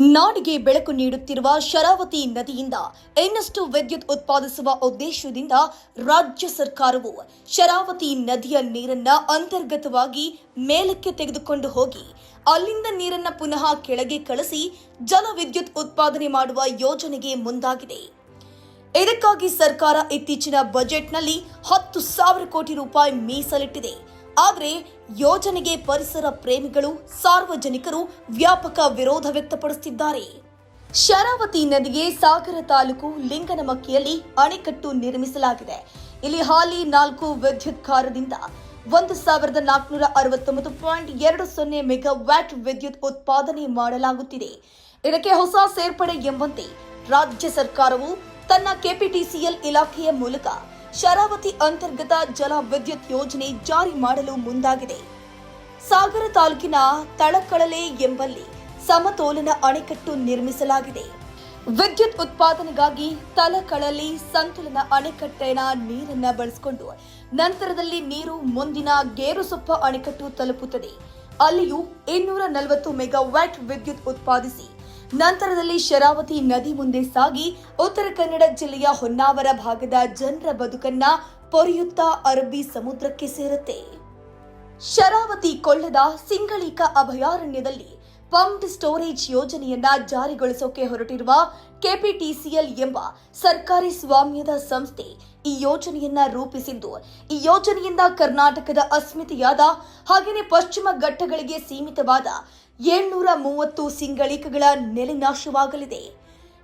ನಾಡಿಗೆ ಬೆಳಕು ನೀಡುತ್ತಿರುವ ಶರಾವತಿ ನದಿಯಿಂದ ಇನ್ನಷ್ಟು ವಿದ್ಯುತ್ ಉತ್ಪಾದಿಸುವ ಉದ್ದೇಶದಿಂದ ರಾಜ್ಯ ಸರ್ಕಾರವು ಶರಾವತಿ ನದಿಯ ನೀರನ್ನ ಅಂತರ್ಗತವಾಗಿ ಮೇಲಕ್ಕೆ ತೆಗೆದುಕೊಂಡು ಹೋಗಿ, ಅಲ್ಲಿಂದ ನೀರನ್ನ ಪುನಃ ಕೆಳಗೆ ಕಳಿಸಿ ಜಲವಿದ್ಯುತ್ ಉತ್ಪಾದನೆ ಮಾಡುವ ಯೋಜನೆಗೆ ಮುಂದಾಗಿದೆ. ಇದಕ್ಕಾಗಿ ಸರ್ಕಾರ ಇತ್ತೀಚಿನ ಬಜೆಟ್ನಲ್ಲಿ ಹತ್ತು ಸಾವಿರ ಕೋಟಿ ರೂಪಾಯಿ ಮೀಸಲಿಟ್ಟಿದೆ. ಆದರೆ ಯೋಜನೆಗೆ ಪರಿಸರ ಪ್ರೇಮಿಗಳು, ಸಾರ್ವಜನಿಕರು ವ್ಯಾಪಕ ವಿರೋಧ ವ್ಯಕ್ತಪಡಿಸುತ್ತಿದ್ದಾರೆ. ಶರಾವತಿ ನದಿಗೆ ಸಾಗರ ತಾಲೂಕು ಲಿಂಗನಮಕ್ಕಿಯಲ್ಲಿ ಅಣೆಕಟ್ಟು ನಿರ್ಮಿಸಲಾಗಿದೆ. ಇಲ್ಲಿ ಹಾಲಿ ನಾಲ್ಕು ವಿದ್ಯುತ್ ಕಾರದಿಂದ ಒಂದು ಸಾವಿರದ ನಾಲ್ಕುನೂರ ಅರವತ್ತೊಂಬತ್ತು ಪಾಯಿಂಟ್ ಎರಡು ಸೊನ್ನೆ ಮೆಗಾವ್ಯಾಟ್ ವಿದ್ಯುತ್ ಉತ್ಪಾದನೆ ಮಾಡಲಾಗುತ್ತಿದೆ. ಇದಕ್ಕೆ ಹೊಸ ಸೇರ್ಪಡೆ ಎಂಬಂತೆ ರಾಜ್ಯ ಸರ್ಕಾರವು ತನ್ನ ಕೆಪಿಟಿಸಿಎಲ್ ಇಲಾಖೆಯ ಮೂಲಕ ಶರಾವತಿ ಅಂತರ್ಗತ ಜಲ ವಿದ್ಯುತ್ ಯೋಜನೆ ಜಾರಿ ಮಾಡಲು ಮುಂದಾಗಿದೆ. ಸಾಗರ ತಾಲೂಕಿನ ತಳಕಳಲೆ ಎಂಬಲ್ಲಿ ಸಮತೋಲನ ಅಣೆಕಟ್ಟು ನಿರ್ಮಿಸಲಾಗಿದೆ. ವಿದ್ಯುತ್ ಉತ್ಪಾದನೆಗಾಗಿ ತಲಕಳಲಿ ಸಂತುಲನ ಅಣೆಕಟ್ಟಿನ ನೀರನ್ನ ಬಳಸಿಕೊಂಡು ನಂತರದಲ್ಲಿ ನೀರು ಮುಂದಿನ ಗೇರುಸೊಪ್ಪ ಅಣೆಕಟ್ಟು ತಲುಪುತ್ತದೆ. ಅಲ್ಲಿಯೂ ಇನ್ನೂರ ನಲವತ್ತು ಮೆಗಾವ್ಯಾಟ್ ವಿದ್ಯುತ್ ಉತ್ಪಾದಿಸಿ ನಂತರದಲ್ಲಿ ಶರಾವತಿ ನದಿ ಮುಂದೆ ಸಾಗಿ ಉತ್ತರ ಕನ್ನಡ ಜಿಲ್ಲೆಯ ಹೊನ್ನಾವರ ಭಾಗದ ಜನರ ಬದುಕನ್ನ ಪೊರೆಯುತ್ತಾ ಅರಬ್ಬಿ ಸಮುದ್ರಕ್ಕೆ ಸೇರುತ್ತೆ. ಶರಾವತಿ ಕೊಳ್ಳದ ಸಿಂಗಳೀಕ ಅಭಯಾರಣ್ಯದಲ್ಲಿ ಪಂಪ್ಡ್ ಸ್ಟೋರೇಜ್ ಯೋಜನೆಯನ್ನ ಜಾರಿಗೊಳಿಸೋಕೆ ಹೊರಟಿರುವ ಕೆಪಿಟಿಸಿಎಲ್ ಎಂಬ ಸರ್ಕಾರಿ ಸ್ವಾಮ್ಯದ ಸಂಸ್ಥೆ ಈ ಯೋಜನೆಯನ್ನ ರೂಪಿಸಿದ್ದು. ಈ ಯೋಜನೆಯಿಂದ ಕರ್ನಾಟಕದ ಅಸ್ಮಿತೆಯಾದ ಹಾಗೆಯೇ ಪಶ್ಚಿಮ ಘಟ್ಟಗಳಿಗೆ ಸೀಮಿತವಾದ ಏಳ್ನೂರ ಮೂವತ್ತು ಸಿಂಗಳೀಕಗಳ ನೆಲೆನಾಶವಾಗಲಿದೆ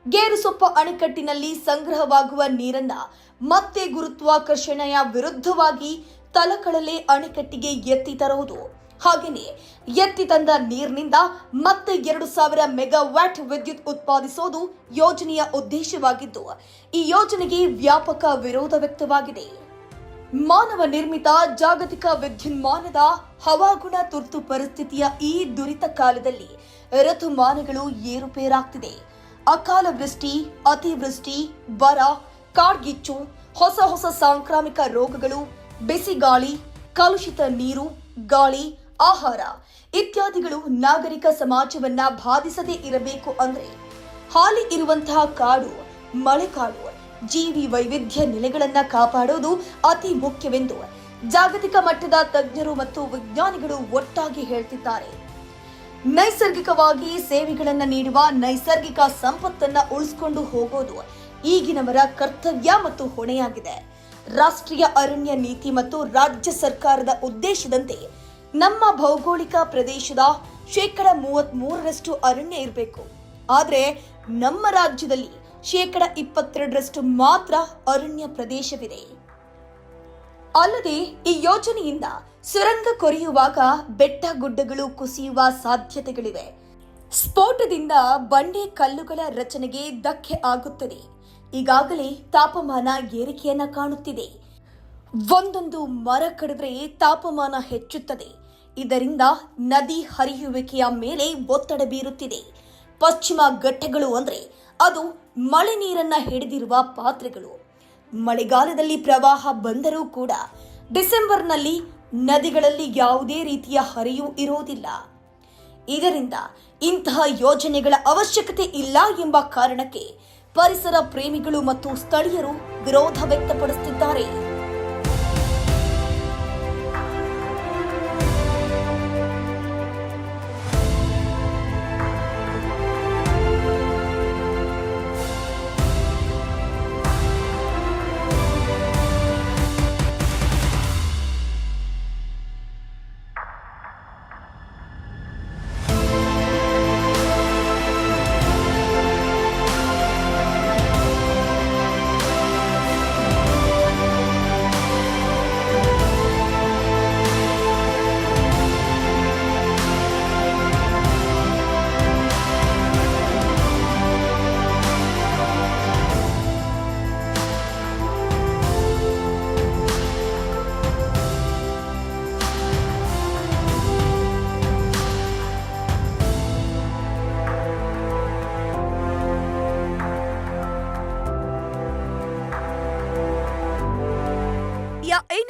ಗೇರುಸೊಪ್ಪ ಅಣೆಕಟ್ಟಿನಲ್ಲಿ ಸಂಗ್ರಹವಾಗುವ ನೀರನ್ನ ಮತ್ತೆ ಗುರುತ್ವಾಕರ್ಷಣೆಯ ವಿರುದ್ಧವಾಗಿ ತಲಕಳಲೆ ಅಣೆಕಟ್ಟಿಗೆ ಎತ್ತಿ ತರುವುದು. ಹಾಗೆಯೇ ಎತ್ತಿ ತಂದ ನೀರಿನಿಂದ ಮತ್ತೆ ಎರಡು ಸಾವಿರ ಮೆಗಾವ್ಯಾಟ್ ವಿದ್ಯುತ್ ಉತ್ಪಾದಿಸೋದು ಯೋಜನೆಯ ಉದ್ದೇಶವಾಗಿದ್ದು, ಈ ಯೋಜನೆಗೆ ವ್ಯಾಪಕ ವಿರೋಧ ವ್ಯಕ್ತವಾಗಿದೆ. ಮಾನವ ನಿರ್ಮಿತ ಜಾಗತಿಕ ವಿದ್ಯುನ್ಮಾನದ ಹವಾಗುಣ ತುರ್ತು ಪರಿಸ್ಥಿತಿಯ ಈ ದುರಿತ ಕಾಲದಲ್ಲಿ ಋತುಮಾನಗಳು ಏರುಪೇರಾಗ್ತಿದೆ. ಅಕಾಲ ವೃಷ್ಟಿ, ಅತಿವೃಷ್ಟಿ, ಬರ, ಕಾಡ್ಗಿಚ್ಚು, ಹೊಸ ಹೊಸ ಸಾಂಕ್ರಾಮಿಕ ರೋಗಗಳು, ಬಿಸಿಗಾಳಿ, ಕಲುಷಿತ ನೀರು, ಗಾಳಿ, ಆಹಾರ ಇತ್ಯಾದಿಗಳು ನಾಗರಿಕ ಸಮಾಜವನ್ನ ಬಾಧಿಸದೇ ಇರಬೇಕು ಅಂದ್ರೆ ಹಾಲಿ ಇರುವಂತಹ ಕಾಡು, ಮಳೆಕಾಡು ಜೀವಿ ವೈವಿಧ್ಯ ನೆಲೆಗಳನ್ನ ಕಾಪಾಡೋದು ಅತಿ ಮುಖ್ಯವೆಂದು ಜಾಗತಿಕ ಮಟ್ಟದ ತಜ್ಞರು ಮತ್ತು ವಿಜ್ಞಾನಿಗಳು ಒಟ್ಟಾಗಿ ಹೇಳ್ತಿದ್ದಾರೆ. ನೈಸರ್ಗಿಕವಾಗಿ ಸೇವೆಗಳನ್ನ ನೀಡುವ ನೈಸರ್ಗಿಕ ಸಂಪತ್ತನ್ನ ಉಳಿಸಿಕೊಂಡು ಹೋಗೋದು ಈಗಿನವರ ಕರ್ತವ್ಯ ಮತ್ತು ಹೊಣೆಯಾಗಿದೆ. ರಾಷ್ಟ್ರೀಯ ಅರಣ್ಯ ನೀತಿ ಮತ್ತು ರಾಜ್ಯ ಸರ್ಕಾರದ ಉದ್ದೇಶದಂತೆ ನಮ್ಮ ಭೌಗೋಳಿಕ ಪ್ರದೇಶದ ಶೇಕಡ ಮೂವತ್ತ್ ಮೂರರಷ್ಟು ಅರಣ್ಯ ಇರಬೇಕು. ಆದರೆ ನಮ್ಮ ರಾಜ್ಯದಲ್ಲಿ ಶೇಕಡ ಇಪ್ಪತ್ತೆರಡರಷ್ಟು ಮಾತ್ರ ಅರಣ್ಯ ಪ್ರದೇಶವಿದೆ. ಅಲ್ಲದೆ, ಈ ಯೋಜನೆಯಿಂದ ಸುರಂಗ ಕೊರೆಯುವಾಗ ಬೆಟ್ಟ ಗುಡ್ಡಗಳು ಕುಸಿಯುವ ಸಾಧ್ಯತೆಗಳಿವೆ. ಸ್ಫೋಟದಿಂದ ಬಂಡೆ ಕಲ್ಲುಗಳ ರಚನೆಗೆ ಧಕ್ಕೆ ಆಗುತ್ತದೆ. ಈಗಾಗಲೇ ತಾಪಮಾನ ಏರಿಕೆಯನ್ನ ಕಾಣುತ್ತಿದೆ. ಒಂದೊಂದು ಮರ ಕಡಿದ್ರೆ ತಾಪಮಾನ ಹೆಚ್ಚುತ್ತದೆ. ಇದರಿಂದ ನದಿ ಹರಿಯುವಿಕೆಯ ಮೇಲೆ ಒತ್ತಡ ಬೀರುತ್ತಿದೆ. ಪಶ್ಚಿಮ ಘಟ್ಟಗಳು ಅಂದರೆ ಅದು ಮಳೆ ನೀರನ್ನ ಹಿಡಿದಿರುವ ಪಾತ್ರೆಗಳು. ಮಳೆಗಾಲದಲ್ಲಿ ಪ್ರವಾಹ ಬಂದರೂ ಕೂಡ ಡಿಸೆಂಬರ್ನಲ್ಲಿ ನದಿಗಳಲ್ಲಿ ಯಾವುದೇ ರೀತಿಯ ಹರಿವು ಇರೋದಿಲ್ಲ ಇದರಿಂದ ಇಂತಹ ಯೋಜನೆಗಳ ಅವಶ್ಯಕತೆ ಇಲ್ಲ ಎಂಬ ಕಾರಣಕ್ಕೆ ಪರಿಸರ ಪ್ರೇಮಿಗಳು ಮತ್ತು ಸ್ಥಳೀಯರು ವಿರೋಧ ವ್ಯಕ್ತಪಡಿಸುತ್ತಿದ್ದಾರೆ.